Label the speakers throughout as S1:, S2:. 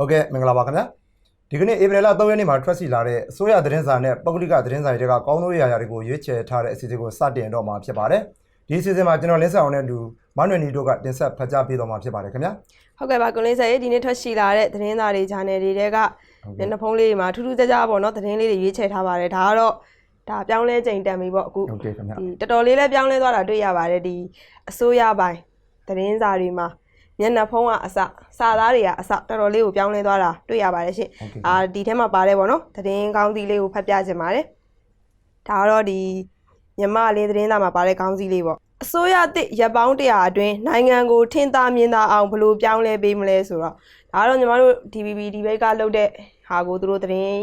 S1: ဟုတ်ကဲ့မင်္ဂလာပါခင်ဗျာဒီကနေ့ဧပြီလ3ရက်နေ့မှာထွက်စီလာတဲ့အစိုးရသတင်းစာနဲ့ပုဂ္ဂလိကသတင်းစာတွေကကောင်းလို့ရရာတွေကိုရွေးချယ်ထားတဲ့အစီအစဉ်ကိုစတင်တော့မှာဖြစ်ပါတယ်ဒီအစီအစဉ်မှာကျွန်တော်လင်းဆက်အောင်နဲ့အတူမနွေနီတို့ကတင်ဆက်ဖတ်ကြားပေးတော့မှာဖြစ်ပါတယ်ခင်ဗျာ
S2: ဟုတ်ကဲ့ပါကိုလင်းဆက်ရေးဒီနေ့ထွက်ရှိလာတဲ့သတင်းစာတွေ channel တွေတဲကမျက်နှာဖုံးလေးတွေမှာထူးထူးခြားခြားပေါ့နော်သတင်းလေးတွေရွေးချယ်ထားပါတယ်ဒါကတော့ဒါပြောင်းလဲချိန်တန်ပြီပေါ့အခု
S1: ဟုတ်ကဲ့ခင်ဗျာ
S2: ဒီတော်တော်လေးလဲပြောင်းလဲသွားတာတွေ့ရပါတယ်ဒီအစိုးရပိုင်းသတင်းစာတွေမှာ မျက်နှာဖုံးကအစစာသားတွေကအစတော်တော်လေးကိုပြောင်းလဲသွားတာတွေ့ရပါတယ်ရှင်
S1: ဟုတ်ကဲ့
S2: အာဒီထဲမှာပါတယ်ပေါ့နော်သတင်းကောင်းစီးလေးကိုဖတ်ပြချင်ပါတယ်ဒါကတော့ဒီမြမလေးသတင်းစာမှာပါတဲ့ကောင်းစီးလေးပေါ့အစိုးရတစ်ရပ်ပေါင်းတရာအတွင်းနိုင်ငံကိုထင်သာမြင်သာအောင်ဘယ်လိုပြောင်းလဲပေးမလဲဆိုတော့ဒါကတော့ညီမတို့ DVB ဒီဘက်ကလုတ်တဲ့ဟာကိုသူတို့သတင်း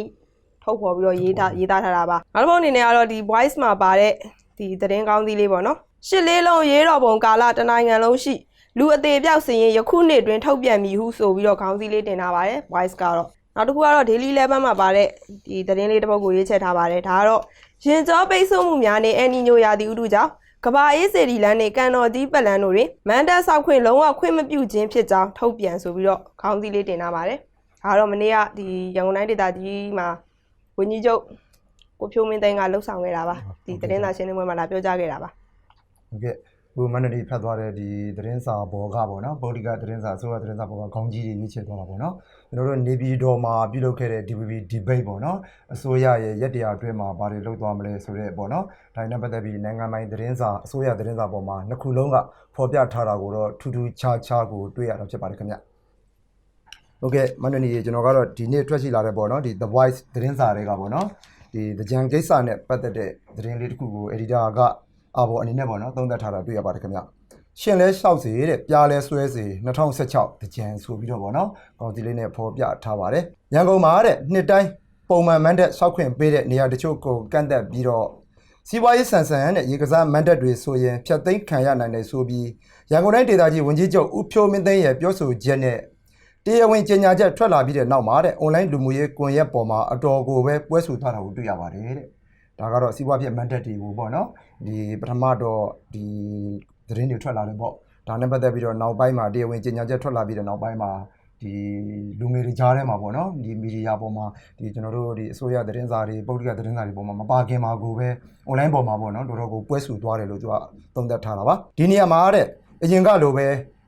S2: ထုတ်ဖော်ပြီးတော့ရေးထားရေးသားထားတာပါနောက်တစ်ပုဒ်အနေနဲ့ကတော့ဒီ voice မှာပါတဲ့ဒီသတင်းကောင်းစီးလေးပေါ့နော်ရှစ်လေးလုံးရေးတော်ပုံကာလတစ်နိုင်ငံလုံးရှိ လူအသေးပြောက်စင်ရင်ယခုနှစ်တွင်ထုတ်ပြန်မည်ဟုဆိုပြီးတော့ခေါင်းစည်းလေးတင်ထားပါတယ် voice ကတော့နောက်တစ်ခုကတော့ daily level မှာပါတဲ့ဒီသတင်းလေးတစ်ပုဒ်ကိုရေးချက်ထားပါတယ်ဒါကတော့ရင်ကြောပိတ်ဆို့မှုများနဲ့အန်နီညိုရာသီဥတုကြောင့်ကဘာအေးစေဒီလန်နဲ့ကန်တော်ဒီပတ်လန်တို့တွင်မန်တက်ဆောက်ခွင့်လုံးဝခွင့်မပြုခြင်းဖြစ်ကြောင်းထုတ်ပြန်ဆိုပြီးတော့ခေါင်းစည်းလေးတင်ထားပါတယ်ဒါကတော့မနေ့ကဒီရန်ကုန်တိုင်းဒေသကြီးမှာဝင်းကြီးချုပ်ကိုဖြိုးမင်းသိန်းကလှုပ်ဆောင်ခဲ့တာပါဒီသတင်းစာရှင်းလင်းပွဲမှာလာပြောကြားခဲ့တာပါ
S1: ဟုတ်ကဲ့ ဟိုမနွေနီဖတ်သွားတဲ့ဒီသတင်းစာဘောကပေါ့နော်ပုဂ္ဂလိကသတင်းစာအစိုးရသတင်းစာဘောကခေါင်းကြီးတွေရွေးချယ်သွားတာပေါ့နော်ကျွန်တော်တို့နေပြည်တော်မှာပြုလုပ်ခဲ့တဲ့ DVB debate ပေါ့နော်အစိုးရရဲ့ရက်တရားအတွင်းမှာဘာတွေလုပ်သွားမလဲဆိုတဲ့ပေါ့နော်ဒါနဲ့ပတ်သက်ပြီးနိုင်ငံပိုင်သတင်းစာအစိုးရသတင်းစာပေါ်မှာနှစ်ခုလုံးကဖော်ပြထားတာကိုတော့ထူးထူးခြားခြားကိုတွေ့ရတာဖြစ်ပါတယ်ခင်ဗျဟုတ်ကဲ့မန္တလေးရေကျွန်တော်ကတော့ဒီနေ့ထွက်ရှိလာတဲ့ပေါ့နော်ဒီ The Voice သတင်းစာတွေကပေါ့နော်ဒီသကြံကိစ္စနဲ့ပတ်သက်တဲ့သတင်းလေးတစ်ခုကို editor က အဘောအနေနဲ့ပေါ့နော်သုံးသပ်ထားတာတွေ့ရပါတယ်ခင်ဗျရှင်လဲလျှောက်စေတဲ့ပြားလဲဆွဲစေ2016သကြံဆိုပြီးတော့ပေါ့နော်ကောင်းစီလေးနဲ့ဖော်ပြထားပါတယ်ရန်ကုန်မှာတဲ့နှစ်တိုင်းပုံမှန်မန်တက်ဆောက်ခွင့်ပေးတဲ့နေရာတချို့ကိုကန့်သက်ပြီးတော့စီးပွားရေးဆန်ဆန်နဲ့ရေကစားမန်တက်တွေဆိုရင်ဖြတ်သိမ်းခံရနိုင်တယ်ဆိုပြီးရန်ကုန်တိုင်းဒေသကြီးဝန်ကြီးချုပ်ဦးဖြိုးမင်းသိန်းရဲ့ပြောဆိုချက်နဲ့တရားဝင်ကြေညာချက်ထွက်လာပြီးတဲ့နောက်မှာတဲ့ online လူမှုရေးကွန်ရက်ပေါ်မှာအတော်ကိုပဲပွဲဆူထားတာကိုတွေ့ရပါတယ်တဲ့ ဒါကတော့စီးပွားဖြစ်မန်တက်တွေကိုပေါ့နော်ဒီပထမတော့ဒီသတင်းတွေထွက်လာတယ်ပေါ့ဒါနဲ့ပတ်သက်ပြီးတော့နောက်ပိုင်းမှာတရားဝင်ကြေညာချက်ထွက်လာပြီးတဲ့နောက်ပိုင်းမှာဒီလူငယ်တွေကြားထဲမှာပေါ့နော်ဒီမီဒီယာပေါ်မှာဒီကျွန်တော်တို့ဒီအစိုးရသတင်းစာတွေပုဂ္ဂလိကသတင်းစာတွေပေါ်မှာမပါခင်မှာကိုပဲ online ပေါ်မှာပေါ့နော်တော်တော်ကိုပွဲဆူသွားတယ်လို့သူကသုံးသပ်ထားတာပါဒီနေရာမှာတဲ့အရင်ကလိုပဲ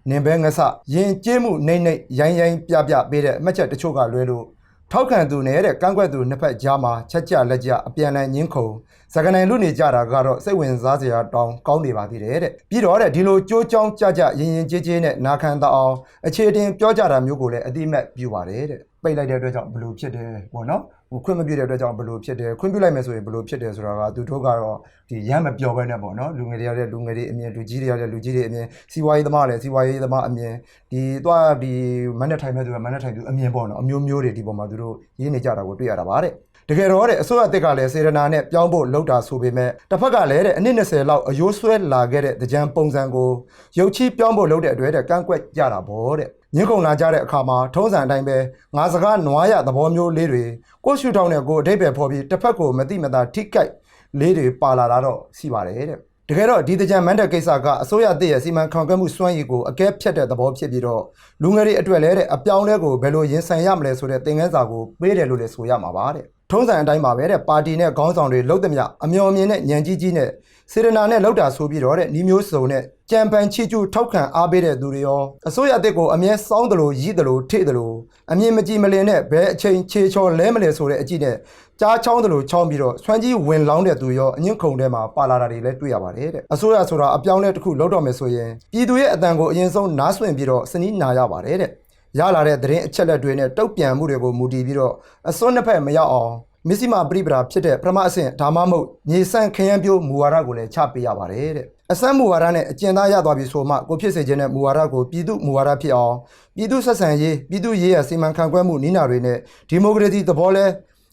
S1: နင်ဘဲငဆရင်ကျေးမှုနှိမ့်နှိမ့်ရိုင်းရိုင်းပြပြပေးတဲ့အမှတ်ချက်တချို့ကလွဲလို့ ထောက်ခံသူနဲ့တဲ့ကန့်ကွက်သူနှစ်ဖက်ကြားမှာချက်ကြလက်ကြအပြန်အလှန်ညှင်းခုန်စကနိုင်လူနေကြတာကတော့စိတ်ဝင်စားစရာတောင်းကောင်းနေပါသေးတယ်တဲ့ပြီးတော့တဲ့ဒီလိုကြိုးကြောင်းကြကြရင်ရင်ကျေးကျေးနဲ့နာခံတအောင်အခြေတင်ပြောကြတာမျိုးကိုလည်းအတိအမဲ့ပြုပါတယ်တဲ့ ပိတ်လိုက်တဲ့အတွက်ကြောင့်ဘလို့ဖြစ်တယ်ပေါ့နော်ဟိုခွင့်မပြုတဲ့အတွက်ကြောင့်ဘလို့ဖြစ်တယ်ခွင့်ပြုလိုက်မယ်ဆိုရင်ဘလို့ဖြစ်တယ်ဆိုတာကသူတို့ကတော့ဒီရမ်းမပြောဘဲနဲ့ပေါ့နော်လူငယ်တွေရတဲ့လူငယ်တွေအမြင်လူကြီးတွေရတဲ့လူကြီးတွေအမြင်စီးပွားရေးသမားလည်းစီးပွားရေးသမားအမြင်ဒီတော့ဒီမန်နဲ့ထိုင်မဲ့သူကမန်နဲ့ထိုင်သူအမြင်ပေါ့နော်အမျိုးမျိုးတွေဒီပေါ်မှာသူတို့ရေးနေကြတာကိုတွေ့ရတာပါတဲ့တကယ်တော့တဲ့အစိုးရအသစ်ကလည်းစေရနာနဲ့ပြောင်းဖို့လှုပ်တာဆိုပေမဲ့တစ်ဖက်ကလည်းတဲ့အနည်း20လောက်အယိုးဆွဲလာခဲ့တဲ့ကြံပုံစံကိုရုပ်ချီးပြောင်းဖို့လှုပ်တဲ့အတွက်တဲ့ကန့်ကွက်ကြတာဗောတဲ့ ညှင်းကုန်လာကြတဲ့အခါမှာထုံးစံအတိုင်းပဲငါစကားနွားရသဘောမျိုးလေးတွေကိုယ့်ရှုထောင့်နဲ့ကိုယ်အဓိပ္ပာယ်ဖော်ပြီးတစ်ဖက်ကိုမတိမတာထိကြိုက်လေးတွေပါလာတာတော့ရှိပါတယ်တဲ့တကယ်တော့ဒီတကြံမန်တက်ကိစ္စကအစိုးရတည်ရဲ့စီမံခန့်ခွဲမှုစွမ်းရည်ကိုအကဲဖြတ်တဲ့သဘောဖြစ်ပြီးတော့လူငယ်တွေအတွက်လည်းတဲ့အပြောင်းလဲကိုဘယ်လိုရင်ဆိုင်ရမလဲဆိုတဲ့သင်ခန်းစာကိုပေးတယ်လို့လည်းဆိုရမှာပါတဲ့ ထုံးစံအတိုင်းပါပဲတဲ့ပါတီနဲ့ခေါင်းဆောင်တွေလှုပ်သမျှအမျော်အမြင်နဲ့ညံကြီးကြီးနဲ့စေရနာနဲ့လှုပ်တာဆိုပြီးတော့တဲ့ဤမျိုးစုံနဲ့ကြံပန်ချီကျူထောက်ခံအားပေးတဲ့သူတွေရောအစိုးရအသစ်ကိုအမြဲစောင်းတယ်လို့ရည်တယ်လို့ထိတယ်လို့အမြင်မကြည်မလင်နဲ့ဘဲအချိန်ခြေချော်လဲမလဲဆိုတဲ့အကြည့်နဲ့ကြားချောင်းတယ်လို့ချောင်းပြီးတော့ဆွမ်းကြီးဝင်လောင်းတဲ့သူရောအငင်းခုန်ထဲမှာပါလာတာတွေလည်းတွေ့ရပါတယ်တဲ့အစိုးရဆိုတာအပြောင်းလဲတစ်ခုလုပ်တော့မယ်ဆိုရင်ပြည်သူရဲ့အတန်ကိုအရင်ဆုံးနားဆွင့်ပြီးတော့စနီးနာရပါတယ်တဲ့ ရလာတဲ့သတင်းအချက်လက်တွေနဲ့တုတ်ပြန်မှုတွေကိုမူတည်ပြီးတော့အစွန်းနှစ်ဖက်မရောက်အောင်မစ္စည်းမပရိပရာဖြစ်တဲ့ပထမအဆင့်ဒါမှမဟုတ်ညီဆန့်ခရမ်းပြိုးမူဝါဒကိုလည်းချပေးရပါတယ်တဲ့အစမ်းမူဝါဒနဲ့အကျဉ်းသားရသွားပြီဆိုမှကိုဖြစ်စေခြင်းတဲ့မူဝါဒကိုပြည်သူမူဝါဒဖြစ်အောင်ပြည်သူဆက်ဆံရေးပြည်သူရေးရစီမံခန့်ခွဲမှုနိနာတွေနဲ့ဒီမိုကရေစီသဘောလဲ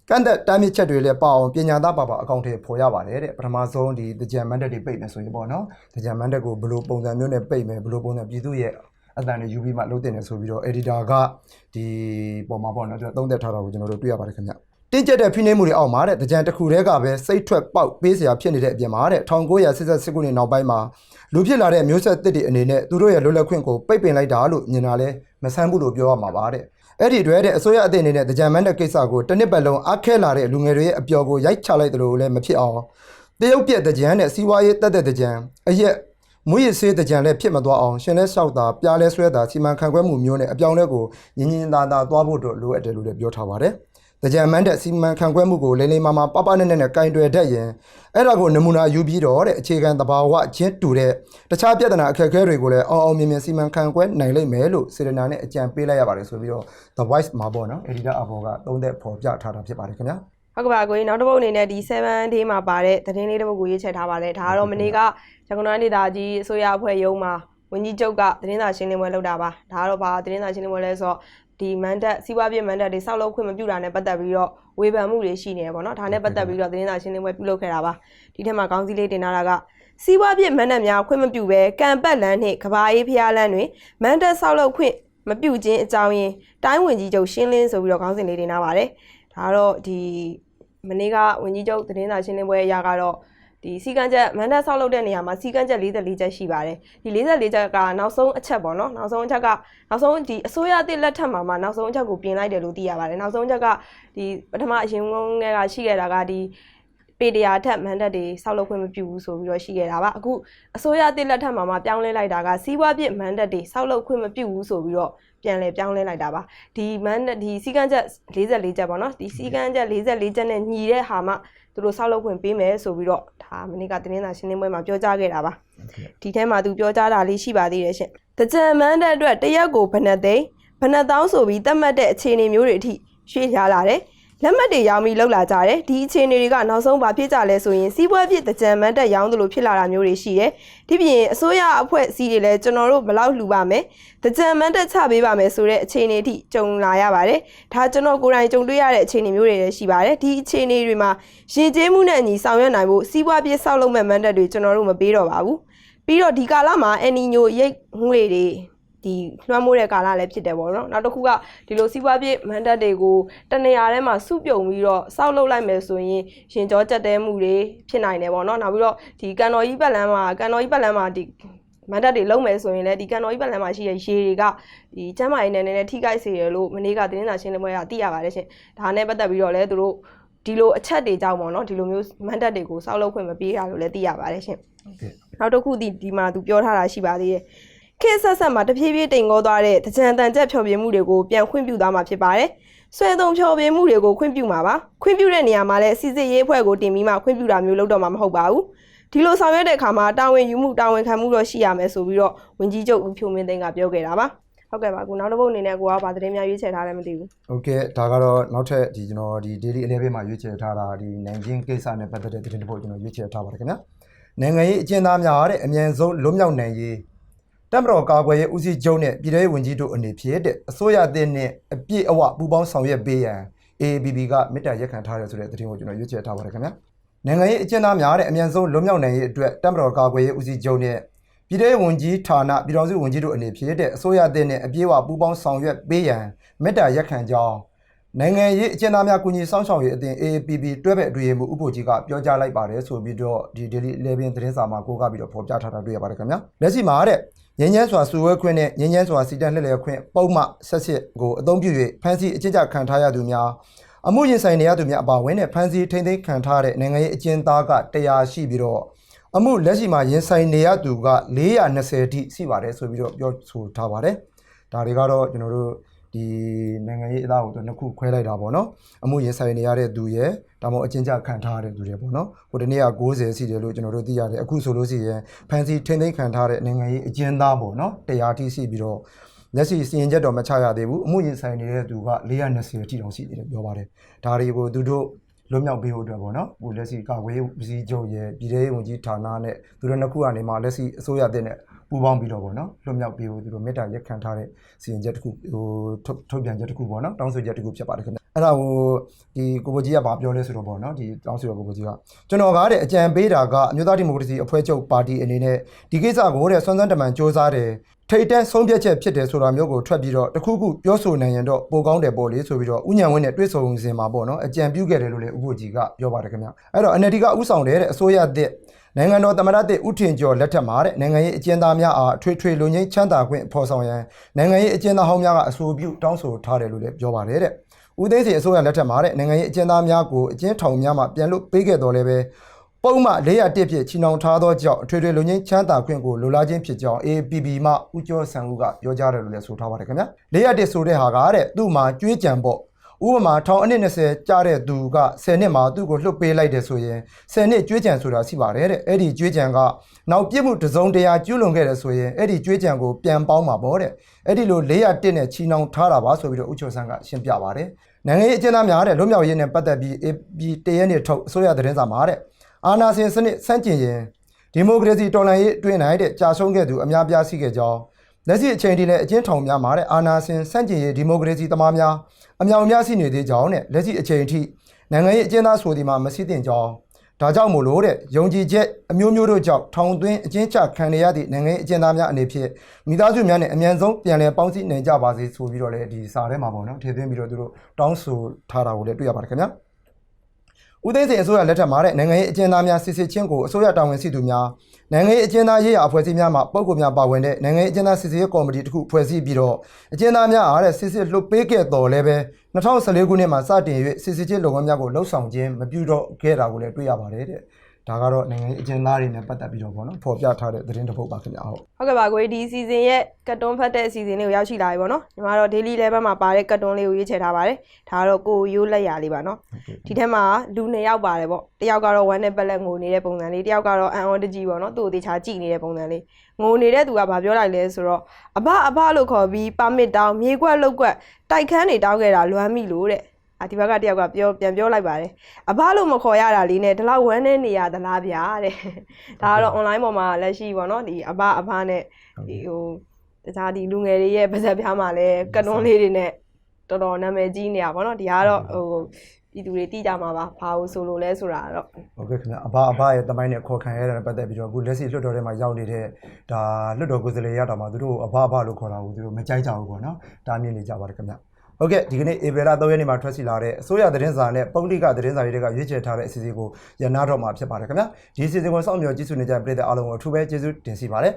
S1: ကန့်သက်တားမြစ်ချက်တွေလည်းပါအောင်ပညာသားပါပါအကောင့်ထဲပေါ်ရပါတယ်တဲ့ပထမဆုံးဒီတကြံမန်တက်တွေပိတ်မယ်ဆိုရင်ပေါ့နော်တကြံမန်တက်ကိုဘယ်လိုပုံစံမျိုးနဲ့ပိတ်မယ်ဘယ်လိုပုံစံပြည်သူရဲ့ အတန်တွေယူပြီးမှလုပ်တင်နေဆိုပြီးတော့ editor ကဒီပုံမှာပေါ့နော်သူကသုံးသက်ထားတာကိုကျွန်တော်တို့တွေ့ရပါတယ်ခင်ဗျတင်းကျပ်တဲ့ဖိနှိပ်မှုတွေအောက်မှာတဲ့တကြံတစ်ခုတည်းကပဲစိတ်ထွက်ပေါက်ပေးစရာဖြစ်နေတဲ့အပြင်မှာတဲ့1988ခုနှစ်နောက်ပိုင်းမှာလူဖြစ်လာတဲ့မျိုးဆက်သစ်တွေအနေနဲ့သူတို့ရဲ့လွတ်လပ်ခွင့်ကိုပိတ်ပင်လိုက်တာလို့မြင်တာလဲမဆန်းဘူးလို့ပြောရမှာပါတဲ့အဲ့ဒီအတွေတဲ့အစိုးရအသစ်အနေနဲ့တကြံမန်းတဲ့ကိစ္စကိုတစ်နှစ်ပတ်လုံးအခဲလာတဲ့လူငယ်တွေရဲ့အပျော်ကိုရိုက်ချလိုက်တယ်လို့လည်းမဖြစ်အောင်တရုတ်ပြက်တကြံနဲ့စီးပွားရေးတက်တဲ့တကြံအရက် မွေးရစေးတကြံလည်းဖြစ်မသွားအောင်ရှင်လဲလျှောက်တာပြားလဲဆွဲတာစီမံခန့်ခွဲမှုမျိုးနဲ့အပြောင်းလဲကိုညင်ညင်သာသာသွားဖို့တို့လိုအပ်တယ်လို့လည်းပြောထားပါတယ်။တကြံမန်းတဲ့စီမံခန့်ခွဲမှုကိုလိမ့်လိမ့်မာမာပပနဲ့နဲ့နဲ့ကင်တွယ်တတ်ရင်အဲ့ဒါကိုနမူနာယူပြီးတော့တဲ့အခြေခံသဘာဝချင်းတူတဲ့တခြားပြဿနာအခက်အခဲတွေကိုလည်းအောင်အောင်မြင်မြင်စီမံခန့်ခွဲနိုင်လိမ့်မယ်လို့စေရနာနဲ့အကြံပေးလိုက်ရပါတယ်ဆိုပြီးတော့ The Voice မှာပေါ့နော် Editor အဘောကသုံးသက်ဖော်ပြထားတာဖြစ်ပါတယ်ခင်ဗျာ။
S2: ဟုတ်ကဲ့ပါကိုကြီးနောက်တစ်ပုတ်အနေနဲ့ဒီ7 day မှာပါတဲ့သတင်းလေးတစ်ပုတ်ကိုရေးချက်ထားပါတယ်ဒါကတော့မနေ့ကရန်ကုန်တိုင်းဒေသကြီးအစိုးရအဖွဲ့ရုံးမှာဝန်ကြီးချုပ်ကသတင်းစာရှင်းလင်းပွဲလုပ်တာပါဒါကတော့ဘာသတင်းစာရှင်းလင်းပွဲလဲဆိုတော့ဒီမန်တက်စီးပွားပြမန်တက်တွေစောက်လုပ်ခွင့်မပြုတာနဲ့ပတ်သက်ပြီးတော့ဝေဖန်မှုတွေရှိနေတယ်ပေါ့နော်ဒါနဲ့ပတ်သက်ပြီးတော့သတင်းစာရှင်းလင်းပွဲပြုလုပ်ခဲ့တာပါဒီထက်မှာခေါင်းစည်းလေးတင်ထားတာကစီးပွားပြမန်တက်များခွင့်မပြုဘဲကံပတ်လန်းနှင့်ကဘာအေးဖျားလန်းတွင်မန်တက်စောက်လုပ်ခွင့်မပြုခြင်းအကြောင်းရင်းတိုင်းဝင်ကြီးချုပ်ရှင်းလင်းဆိုပြီးတော့ခေါင်းစဉ်လေးတင်ထားပါတယ်ဒါကတော့ဒီ မနေ့ကဝန်ကြီးချုပ်သတင်းစာရှင်းလင်းပွဲအရာကတော့ဒီစီကံချက်မန်ဒတ်ဆောက်လုပ်တဲ့နေရာမှာစီကံချက်44ချက်ရှိပါတယ်ဒီ44ချက်ကနောက်ဆုံးအချက်ပေါ့နော်နောက်ဆုံးအချက်ကနောက်ဆုံးဒီအစိုးရအသစ်လက်ထက်မှာမှနောက်ဆုံးအချက်ကိုပြင်လိုက်တယ်လို့သိရပါတယ်နောက်ဆုံးအချက်ကဒီပထမအရင်ကကရှိခဲ့တာကဒီပေတရာထက်မန်ဒတ်တွေဆောက်လုပ်ခွင့်မပြုဘူးဆိုပြီးတော့ရှိခဲ့တာပါအခုအစိုးရအသစ်လက်ထက်မှာမှပြောင်းလဲလိုက်တာကစီးပွားပြစ်မန်ဒတ်တွေဆောက်လုပ်ခွင့်မပြုဘူးဆိုပြီးတော့ ပြန်လဲပြောင်းလဲလိုက်တာပါဒီမန်ဒတ်ဒီစီကံချက်44ချက်ပေါ့နော်ဒီစီကံချက်44ချက်နဲ့ညီတဲ့ဟာမှသူတို့ဆောက်လုပ်ခွင့်ပေးမယ်ဆိုပြီးတော့ဒါမနေ့ကတင်းစာရှင်းလင်းပွဲမှာပြောကြားခဲ့တာပါဒီထဲမှာသူပြောကြားတာလေးရှိပါသေးတယ်ရှင်တကြံမန်းတဲ့အတွက်တရက်ကိုဘယ်နှသိန်းဘယ်နှသောင်းဆိုပြီးသတ်မှတ်တဲ့အခြေအနေမျိုးတွေအထိရွှေ့ထားလာတယ် လက်မှတ်တွေရောင်းပြီးလောက်လာကြတယ်ဒီအခြေအနေတွေကနောက်ဆုံးဘာဖြစ်ကြလဲဆိုရင်စီးပွားဖြစ်တကြံမန်းတက်ရောင်းသလိုဖြစ်လာတာမျိုးတွေရှိတယ်ဒီပြင်အစိုးရအဖွဲ့အစည်းတွေလည်းကျွန်တော်တို့ဘယ်လောက်လှူပါမယ်တကြံမန်းတက်ချပေးပါမယ်ဆိုတဲ့အခြေအနေအထိကြုံလာရပါတယ်ဒါကျွန်တော်ကိုယ်တိုင်ကြုံတွေ့ရတဲ့အခြေအနေမျိုးတွေလည်းရှိပါတယ်ဒီအခြေအနေတွေမှာရင်ကျေးမှုနဲ့အညီဆောင်ရွက်နိုင်ဖို့စီးပွားဖြစ်ဆောက်လုပ်မဲ့မန်းတက်တွေကျွန်တော်တို့မပေးတော့ပါဘူးပြီးတော့ဒီကာလမှာအန်နီညိုရိတ်ငွေတွေ ဒီလွှမ်းမိုးတဲ့ကာလလည်းဖြစ်တယ်ပေါ့နော်နောက်တစ်ခုကဒီလိုစီးပွားပြမန်တက်တွေကိုတနေရာထဲမှာစုပြုံပြီးတော့စောက်လုပ်လိုက်မယ်ဆိုရင်ရင်ကြောကြက်တဲမှုတွေဖြစ်နိုင်တယ်ပေါ့နော်နောက်ပြီးတော့ဒီကန်တော်ကြီးပတ်လန်းမှာကန်တော်ကြီးပတ်လန်းမှာဒီမန်တက်တွေလုံးမယ်ဆိုရင်လည်းဒီကန်တော်ကြီးပတ်လန်းမှာရှိတဲ့ရေတွေကဒီကျမ်းမာရေးနယ်နဲ့ထိခိုက်စေရလို့မနေ့ကသတင်းစာရှင်းလင်းပွဲကသိရပါတယ်ရှင်ဒါနဲ့ပတ်သက်ပြီးတော့လည်းသူတို့ဒီလိုအချက်တွေကြောင့်ပေါ့နော်ဒီလိုမျိုးမန်တက်တွေကိုစောက်လုပ်ခွင့်မပေးရလို့လည်းသိရပါတယ်ရှင်
S1: ဟုတ်ကဲ့
S2: နောက်တစ်ခုဒီဒီမှာသူပြောထားတာရှိပါသေးတယ် ခေတ်ဆက်ဆက်မှာတဖြည်းဖြည်းတိမ်ကောသွားတဲ့ကြံတန်ကြက်ဖြောပြမှုတွေကိုပြန်ခွင့်ပြုသွားမှာဖြစ်ပါတယ်။ဆွဲသုံးဖြောပြမှုတွေကိုခွင့်ပြုမှာပါ။ခွင့်ပြုတဲ့နေရာမှာလည်းစစ်စစ်ရေးအဖွဲ့ကိုတင်ပြီးမှခွင့်ပြုတာမျိုးလုပ်တော့မှာမဟုတ်ပါဘူး။ဒီလိုဆောင်ရွက်တဲ့အခါမှာတာဝန်ယူမှုတာဝန်ခံမှုတော့ရှိရမယ်ဆိုပြီးတော့ဝန်ကြီးချုပ်ဦးဖြိုးမင်းသိန်းကပြောခဲ့တာပါ။ဟုတ်ကဲ့ပါအခုနောက်တစ်ပုတ်အနေနဲ့ကိုကဗာသတင်းများရွေးချယ်ထားလည်းမသိဘူး
S1: ဟုတ်ကဲ့ဒါကတော့နောက်ထပ်ဒီကျွန်တော်ဒီ daily အလဲပေးမှာရွေးချယ်ထားတာဒီနိုင်ငံကိစ္စနဲ့ပတ်သက်တဲ့သတင်းတစ်ပုဒ်ကျွန်တော်ရွေးချယ်ထားပါတယ်ခင်ဗျာနိုင်ငံရေးအကျဉ်းသားများတဲ့အမြန်ဆုံးလွတ်မြောက်နိုင်ရေး တမတော်ကာကွယ်ရေးဦးစီးချုပ်နဲ့ပြည်ထောင်စုဝန်ကြီးတို့အနေဖြင့်တဲ့အစိုးရအသစ်နဲ့အပြည့်အဝပူးပေါင်းဆောင်ရွက်ပေးရန် AABB ကမေတ္တာရက်ခံထားရဆိုတဲ့သတင်းကိုကျွန်တော်ရွေးချယ်ထားပါတယ်ခင်ဗျာနိုင်ငံရေးအကျဉ်းသားများတဲ့အမြန်ဆုံးလွတ်မြောက်နိုင်ရေးအတွက်တမတော်ကာကွယ်ရေးဦးစီးချုပ်နဲ့ပြည်ထောင်စုဝန်ကြီးဌာနပြည်ထောင်စုဝန်ကြီးတို့အနေဖြင့်တဲ့အစိုးရအသစ်နဲ့အပြည့်အဝပူးပေါင်းဆောင်ရွက်ပေးရန်မေတ္တာရက်ခံကြောင်းနိုင်ငံရေးအကျဉ်းသားများကုညီစောင့်ရှောက်ရေးအသင်း AAPP တွဲဘက်အတွင်းရေးမှူးဥပ္ပိုလ်ကြီးကပြောကြားလိုက်ပါတယ်ဆိုပြီးတော့ဒီ Daily 11သတင်းစာမှာကိုးကားပြီးတော့ဖော်ပြထားတာတွေ့ရပါတယ်ခင်ဗျာလက်ရှိမှာတဲ့ ငင်းငယ်စွာစုဝဲခွင့်နဲ့ငင်းငယ်စွာစီတန်းလှည့်လည်ခွင့်ပုံမှဆက်စစ်ကိုအသုံးပြု၍ဖမ်းဆီးအကျဉ်းချခံထားရသူများအမှုရင်ဆိုင်နေရသူများအပါအဝင်နဲ့ဖမ်းဆီးထိန်းသိမ်းခံထားတဲ့နိုင်ငံရေးအကျဉ်းသားက100ရှိပြီးတော့အမှုလက်ရှိမှာရင်ဆိုင်နေရသူက420အထိရှိပါတယ်ဆိုပြီးတော့ပြောဆိုထားပါတယ်ဒါတွေကတော့ကျွန်တော်တို့ ဒီနိုင်ငံရေးအသားကိုတော့နှစ်ခုခွဲလိုက်တာပေါ့နော်အမှုရင်ဆိုင်နေရတဲ့သူရဲ့ဒါမှမဟုတ်အချင်းချခံထားရတဲ့သူတွေပေါ့နော်ဟိုတနေ့က90စီတယ်လို့ကျွန်တော်တို့သိရတယ်အခုဆိုလို့ရှိရင်ဖန်စီထိမ့်သိမ်းခံထားတဲ့နိုင်ငံရေးအကျဉ်းသားပေါ့နော်တရားထိရှိပြီးတော့လက်ရှိစီရင်ချက်တော့မချရသေးဘူးအမှုရင်ဆိုင်နေတဲ့သူက420အထိတောင်ရှိသေးတယ်ပြောပါတယ်ဒါတွေကိုသူတို့လွတ်မြောက်ပေးဖို့အတွက်ပေါ့နော်ဟိုလက်ရှိကာကွယ်ရေးဦးစီးချုပ်ရဲ့ပြည်ထောင်စုဝန်ကြီးဌာနနဲ့သူတို့နှစ်ခုကနေမှလက်ရှိအစိုးရတဲ့နဲ့ ပူးပေါင်းပြီးတော့ပေါ့နော်လွတ်မြောက်ပေးဖို့သူတို့မေတ္တာရက်ခံထားတဲ့စီရင်ချက်တစ်ခုဟိုထုတ်ထုတ်ပြန်ချက်တစ်ခုပေါ့နော်တောင်းဆိုချက်တစ်ခုဖြစ်ပါတယ်ခင်ဗျအဲ့ဒါကိုဒီကိုဘကြီးကဗာပြောလဲဆိုတော့ပေါ့နော်ဒီတောင်းဆိုရကိုဘကြီးကကျွန်တော်ကားတဲ့အကြံပေးတာကအမျိုးသားဒီမိုကရေစီအဖွဲ့ချုပ်ပါတီအနေနဲ့ဒီကိစ္စကိုတဲ့ဆွမ်းဆွမ်းတမန်စ조사တယ် ထိတ်တန်းဆုံးဖြတ်ချက်ဖြစ်တယ်ဆိုတာမျိုးကိုထွက်ပြီးတော့တခုခုပြောဆိုနိုင်ရင်တော့ပိုကောင်းတယ်ပေါ့လေဆိုပြီးတော့ဥညံဝင်းနဲ့တွေ့ဆုံစင်မှာပေါ့နော်အကြံပြုခဲ့တယ်လို့လည်းဥပ္ပကြီးကပြောပါတယ်ခင်ဗျအဲ့တော့ NLD ကဥဆောင်တယ်တဲ့အစိုးရအသစ်နိုင်ငံတော်သမ္မတသစ်ဥထင်ကျော်လက်ထက်မှာတဲ့နိုင်ငံရေးအကျဉ်းသားများအားအထွေထွေလူငင်းချမ်းသာခွင့်ဖော်ဆောင်ရန်နိုင်ငံရေးအကျဉ်းသားဟောင်းများကအဆိုပြုတောင်းဆိုထားတယ်လို့လည်းပြောပါတယ်တဲ့ဦးသိန်းစိန်အစိုးရလက်ထက်မှာတဲ့နိုင်ငံရေးအကျဉ်းသားများကိုအကျဉ်းထောင်များမှာပြန်လွတ်ပေးခဲ့တော်လည်းပဲ ပုံမှ401ဖြစ်ချီနှောင်ထားသောကြောင့်အထွေထွေလူငင်းချမ်းသာခွင့်ကိုလိုလားခြင်းဖြစ်ကြောင်း APP မှဦးကျော်ဆန်ဦးကပြောကြားတယ်လို့လည်းဆိုထားပါတယ်ခင်ဗျာ401ဆိုတဲ့ဟာကတဲ့သူ့မှာကြွေးကြံပေါ့ဥပမာထောင်အနည်း20ကြားတဲ့သူက10နှစ်မှာသူ့ကိုလွှတ်ပေးလိုက်တယ်ဆိုရင်10နှစ်ကြွေးကြံဆိုတာရှိပါတယ်တဲ့အဲ့ဒီကြွေးကြံကနောက်ပြစ်မှုတစ်စုံတရာကျူးလွန်ခဲ့တယ်ဆိုရင်အဲ့ဒီကြွေးကြံကိုပြန်ပေါင်းမှာပေါ့တဲ့အဲ့ဒီလို401နဲ့ချီနှောင်ထားတာပါဆိုပြီးတော့ဦးကျော်ဆန်ကရှင်းပြပါတယ်နိုင်ငံရေးအကျဉ်းသားများတဲ့လွတ်မြောက်ရေးနဲ့ပတ်သက်ပြီး AP တရက်နေ့ထုတ်အစိုးရသတင်းစာမှာတဲ့ အာဏာရှင်စနစ်ဆန့်ကျင်ရင်ဒီမိုကရေစီတော်လှန်ရေးအတွင်း၌တဲ့ကြာဆုံးခဲ့သူအများပြားရှိခဲ့ကြောင်းလက်ရှိအချိန်ထိလည်းအကျဉ်းထောင်များမှာတဲ့အာဏာရှင်ဆန့်ကျင်ရေးဒီမိုကရေစီသမားများအမြောက်အများရှိနေသေးကြောင်းနဲ့လက်ရှိအချိန်ထိနိုင်ငံရေးအကျဉ်းသားဆိုဒီမှာမရှိသင့်ကြောင်းဒါကြောင့်မို့လို့တဲ့ယုံကြည်ချက်အမျိုးမျိုးတို့ကြောင့်ထောင်သွင်းအကျဉ်းချခံရသည့်နိုင်ငံရေးအကျဉ်းသားများအနေဖြင့်မိသားစုများနဲ့အမြန်ဆုံးပြန်လည်ပေါင်းစည်းနိုင်ကြပါစေဆိုပြီးတော့လည်းဒီစာထဲမှာပေါ့နော်ထည့်သွင်းပြီးတော့သူတို့တောင်းဆိုထားတာကိုလည်းတွေ့ရပါတယ်ခင်ဗျာ ဦးသိန်းစိန်အစိုးရလက်ထက်မှာတဲ့နိုင်ငံရေးအကျဉ်းသားများစစ်စစ်ချင်းကိုအစိုးရတာဝန်ရှိသူများနိုင်ငံရေးအကျဉ်းသားရေးရာအဖွဲ့အစည်းများမှပုံကောများပါဝင်တဲ့နိုင်ငံရေးအကျဉ်းသားစစ်စစ်ရေးကော်မတီတစ်ခုဖွဲ့စည်းပြီးတော့အကျဉ်းသားများအားတဲ့စစ်စစ်လှုပ်ပေးခဲ့တော်လဲပဲ2014ခုနှစ်မှာစတင်၍စစ်စစ်ချင်းလုပ်ငန်းများကိုလှုပ်ဆောင်ခြင်းမပြုတော့ခဲ့တာကိုလည်းတွေ့ရပါတယ်တဲ့ ဒါကတော့နိုင်ငံရေးအကျဉ်းသားတွေနဲ့ပတ်သက်ပြီးတော့ဗောနော်ဖော်ပြထားတဲ့သတင်းတစ်ပုဒ်ပါခင်ဗျာဟုတ်
S2: ဟုတ်ကဲ့ပါကိုကြီးဒီ season ရဲ့ကတ်တွန်းဖတ်တဲ့ season လေးကိုရောက်ရှိလာပြီပေါ့နော်ညီမတို့ daily level မှာပါတဲ့ကတ်တွန်းလေးကိုရွေးချယ်ထားပါတယ်ဒါကတော့ကိုရိုးလက်ရာလေးပါနော်ဒီထက်မှာလူနှစ်ယောက်ပါတယ်ပေါ့တစ်ယောက်ကတော့ one နဲ့ပက်လက်ငိုနေတဲ့ပုံစံလေးတစ်ယောက်ကတော့ an on တကြီးပေါ့နော်သူ့ကိုတေချာကြည့်နေတဲ့ပုံစံလေးငိုနေတဲ့သူကဘာပြောလိုက်လဲဆိုတော့အဘအဘလို့ခေါ်ပြီးပါမစ်တောင်းမြေကွက်လောက်ကွက်တိုက်ခန်းတွေတောင်းခဲ့တာလွမ်းမိလို့တဲ့ အာဒီဘက်ကတယောက်ကပြောပြန်ပြောလိုက်ပါတယ်အဘလို့မခေါ်ရတာလေးနဲ့ဒီလောက်ဝမ်းနေနေရသလားဗျာတဲ့ဒါကတော့ online ပေါ်မှာလက်ရှိပေါ့နော်ဒီအဘအဘနဲ့ဒီဟိုတခြားဒီလူငယ်တွေရဲ့ပါဇက်ပြားမှာလည်းကတွန်းလေးတွေနဲ့တော်တော်နာမည်ကြီးနေတာပေါ့နော်ဒီကတော့ဟိုပြည်သူတွေတိကြမှာပါဘာလို့ဆိုလို့လဲဆိုတာတော့
S1: ဟုတ်ကဲ့ခင်ဗျာအဘအဘရဲ့တမိုင်းနဲ့ခေါ်ခံရတဲ့ပတ်သက်ပြီးတော့အခုလက်ရှိလွှတ်တော်ထဲမှာရောက်နေတဲ့ဒါလွှတ်တော်ကိုယ်စားလှယ်ရတာမှာသူတို့အဘအဘလို့ခေါ်တာကိုသူတို့မကြိုက်ကြဘူးပေါ့နော်တားမြင်နေကြပါတယ်ခင်ဗျာ ဟုတ်ကဲ့ဒီကနေ့ဧပြီလ3ရက်နေ့မှာထွက်စီလာတဲ့အစိုးရသတင်းစာနဲ့ပုံတိကသတင်းစာတွေကရွေးချယ်ထားတဲ့အစီအစဉ်ကိုရနာတော့မှာဖြစ်ပါတယ်ခင်ဗျာဒီအစီအစဉ်ကိုစောင့်မျှော်ကြည့်ရှုနေကြတဲ့ပြည်သက်အားလုံးကိုအထူးပဲကျေးဇူးတင်စီပါတယ်